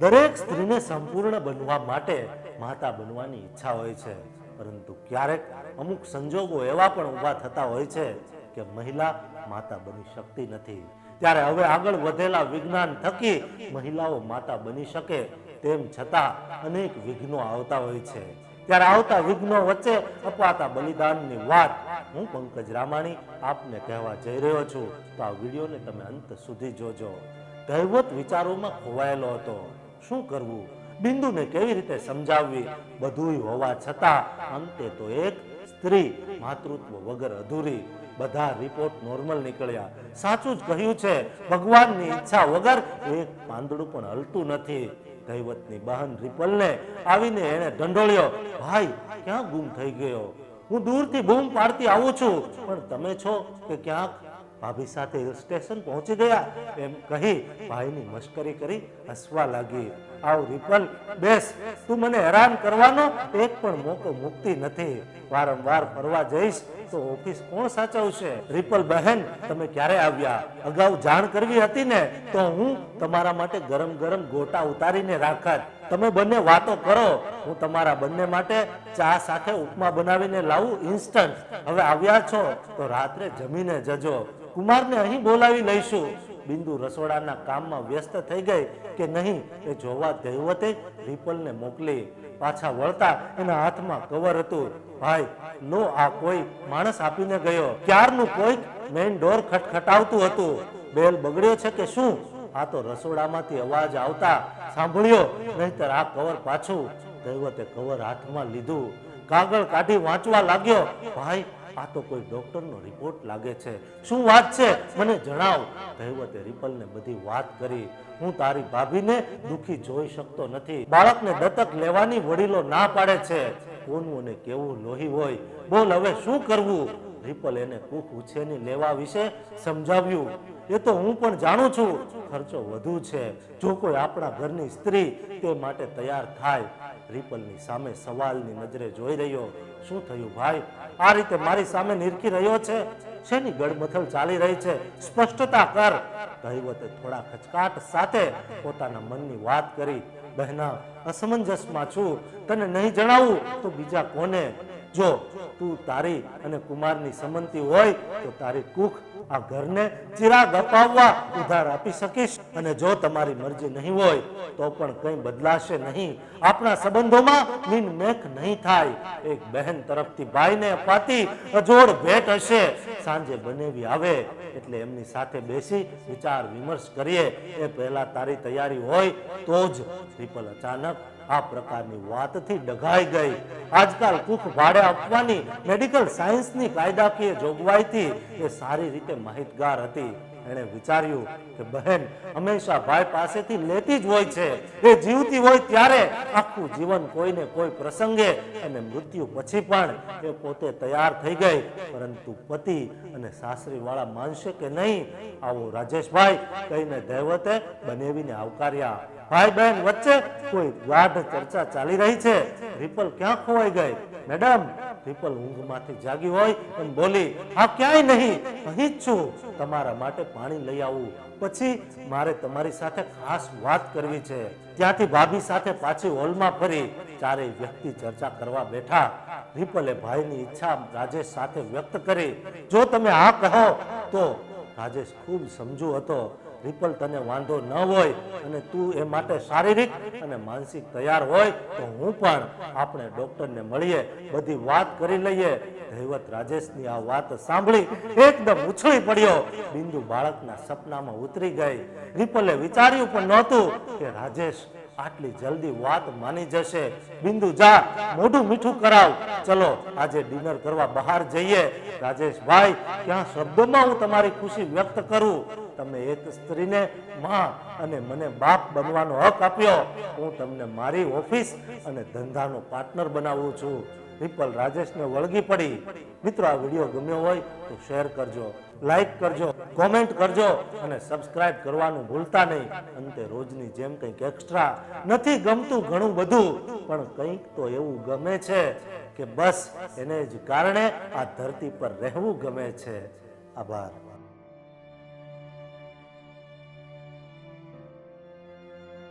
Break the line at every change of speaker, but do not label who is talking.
દરેક સ્ત્રીને સંપૂર્ણ બનવા માટે માતા બનવાની ઈચ્છા હોય છે. પરંતુ ક્યારેક અમુક સંજોગો એવા પણ ઊભા થતા હોય છે કે મહિલા માતા બની શકતી નથી. ત્યારે હવે આગળ વધેલા વિજ્ઞાન થકી મહિલાઓ માતા બની શકે તેમ છતાં અનેક વિઘ્નો આવતા હોય છે. ત્યારે આવતા વિઘ્નો વચ્ચે અપાતા બલિદાનની વાત હું પંકજ રામાણી આપને કહેવા જઈ રહ્યો છું. તો આ વિડીયોને તમે અંત સુધી જોજો. દૈવત વિચારોમાં ખોવાયેલો હતો. શું કરવું? બિંદુને કેવી રીતે સમજાવવી? બધુંય હોવા છતાં અંતે તો એક સ્ત્રી માતૃત્વ વગર અધૂરી. બધા રિપોર્ટ નોર્મલ નીકળ્યા. સાચું જ કહ્યું છે, ભગવાનની ઈચ્છા વગર એક પાંદડું પણ હલતું નથી. દૈવતની બહન રિપલને આવીને એને ઢંઢોળ્યો, ભાઈ, ક્યાં ગુમ થઈ ગયો? હું દૂરથી બૂમ પાડતી આવું છું. પણ તમે છો કે ક્યાંક ભાભી સાથે હિલ સ્ટેશન પહોંચી ગયા. એમ કહી ભાઈની મશ્કરી કરી હસવા લાગી. આવ રિપલ, બેસ. તું મને હેરાન કરવાનો એક પણ મોકો મુક્તિ નથી. વારંવાર ફરવા જઈશ તો ઓફિસ કોણ સાચવશે? રિપલ બહેન, તમે ક્યારે આવ્યા? અગાઉ જાણ કરવી હતી ને, તો હું તમારા માટે ગરમ ગરમ ગોટા ઉતારીને રાખત. તમે બંને વાતો કરો. હું તમારા બંને માટે ચા સાથે ઉપમા બનાવીને લાવું ઇન્સ્ટન્ટ હવે આવ્યા છો, તો રાત્રે જમીને જજો. કુમારને અહીં બોલાવી લઈશું. બિંદુ રસોડાના કામમાં વ્યસ્ત થઈ ગઈ કે નહીં એ જોવા દૈવતે રિપલને મોકલી. પાછા વળતા એના હાથમાં કવર હતું. ભાઈ, લો આ કોઈ માણસ આપીને ગયો. ક્યારનું કોઈક મેઇન ડોર ખટખટાવતું હતું. બેલ બગડ્યો છે કે શું? આ તો રસોડામાંથી અવાજ આવતા. સાંભળ્યો. નહીતર આ કવર પાછું. દૈવતે કવર હાથમાં લીધું. કાગળ કાઢી વાંચવા લાગ્યો. ભાઈ આ તો કોઈ ડોક્ટરનો રિપોર્ટ લાગે છે. શું વાત છે? મને જણાવ. કહેવતે રિપલને બધી વાત કરી. હું તારી ભાભીને દુખી જોઈ શકતો નથી. બાળકને દત્તક લેવાની વડીલો ના પાડે છે. કોનું અને કેવું લોહી હોય? બોલ, હવે શું કરવું? રિપલ એને કુખ ઉછેરની લેવા વિશે સમજાવ્યું. એ તો હું પણ જાણું છું. ખર્ચો વધુ છે. જો કોઈ આપણા ઘરની સ્ત્રી તે માટે તૈયાર થાય રિપલની સામે સવાલની નજરે જોઈ રહ્યો, શું થયું ભાઈ? આ રીતે મારી સામે નિરખી રહ્યો છે? શેની ગડમથલ ચાલી રહી છે? સ્પષ્ટતા કર. દૈવતે થોડા ખચકાટ સાથે પોતાના મનની વાત કરી, બહેના, અસમંજસમાં છું. તને નહીં જણાવું તો બીજા કોને? જો તું તારી અને કુમારની સંમતિ હોય તો તારી કુખ આ ઘરને ચિરાગ અપાવવા ઉધાર આપી શકીશ. અને જો તમારી મરજી નહીં હોય, તો પણ કંઈ બદલાશે નહીં. આપણા સંબંધોમાં મીન મેખ નહીં થાય. એક બહેન તરફથી ભાઈને અપાતી અજોડ ભેટ હશે. સાંજે બનેવી આવે, એટલે એમની સાથે બેસી વિચાર વિમર્શ કરીએ. એ પહેલા તારી તૈયારી હોય, તો જ ટ્રિપલ અચાનક આ પ્રકારની વાતથી ડઘાઈ ગઈ. આજકાલ કુખ ભાડે આપવાની મેડિકલ સાયન્સની કાયદાકીય જોગવાઈથી એ સારી રીતે માહિતગાર હતી. એણે વિચાર્યું કે બહેન, હંમેશા ભાઈ પાસેથી લેતી જ હોય છે. એ જીવતી હોય ત્યારે આખું જીવન કોઈને કોઈ પ્રસંગે અને મૃત્યુ પછી પણ એ પોતે તૈયાર થઈ ગઈ. પરંતુ પતિ અને સાસરી વાળા માનશે કે નહીં, આવો રાજેશભાઈ કહીને દૈવતે બનેવીને આવકાર્યા. ભાઈ બહેન વચ્ચે કોઈ ગાઢ ચર્ચા ચાલી રહી છે. રિપલ ક્યાં ખોવાઈ ગઈ? મેડમ રિપલ ઊંઘમાંથી જાગી હોય અને બોલી આ ક્યાંય નહીં, અહીં જ છું. તમારા માટે પાણી લઈ આવું. પછી મારે તમારી સાથે ખાસ વાત કરવી છે. ત્યાંથી ભાભી સાથે પાછી હોલમાં ફરી ચારેય વ્યક્તિ ચર્ચા કરવા બેઠા. રિપલે ભાઈની ઈચ્છા રાજેશ સાથે વ્યક્ત કરી, જો તમે હા કહો, તો. રાજેશ ખૂબ સમજુ હતો. રિપલ તને વાંધો ન હોય અને તું એ માટે શારીરિક અને માનસિક તૈયાર હોય તો હું પણ આપણે ડોક્ટરને મળીએ, બધી વાત કરી લઈએ. દૈવત રાજેશની આ વાત સાંભળી એકદમ ઉછળી પડ્યો. બિંદુ બાળકના સપનામાં ઉતરી ગઈ. રિપલે વિચાર્યું પણ નહોતું કે રાજેશ આટલી જલ્દી વાત માની જશે. બિંદુ જા, મોઢું મીઠું કરાવ. ચલો, આજે ડિનર કરવા બહાર જઈએ. રાજેશભાઈ ક્યાં શબ્દોમાં હું તમારી ખુશી વ્યક્ત કરું. તમે એક સ્ત્રીને માં અને મને બાપ બનવાનો હક આપ્યો, હું તમને મારી ઓફિસ અને ધંધાનો પાર્ટનર બનાવું છું. પીપલ રાજેશને વળગી પડી. મિત્રો, આ વીડિયો ગમ્યો હોય તો શેર કરજો, લાઈક કરજો, કોમેન્ટ કરજો અને સબસ્ક્રાઇબ કરવાનું ભૂલતા નહીં. અંતે રોજની જેમ કંઈક એક્સ્ટ્રા નથી ગમતું ઘણું બધું, પણ કંઈક તો એવું ગમે છે કે બસ એને જ કારણે આ ધરતી પર રહેવું ગમે છે. આભાર.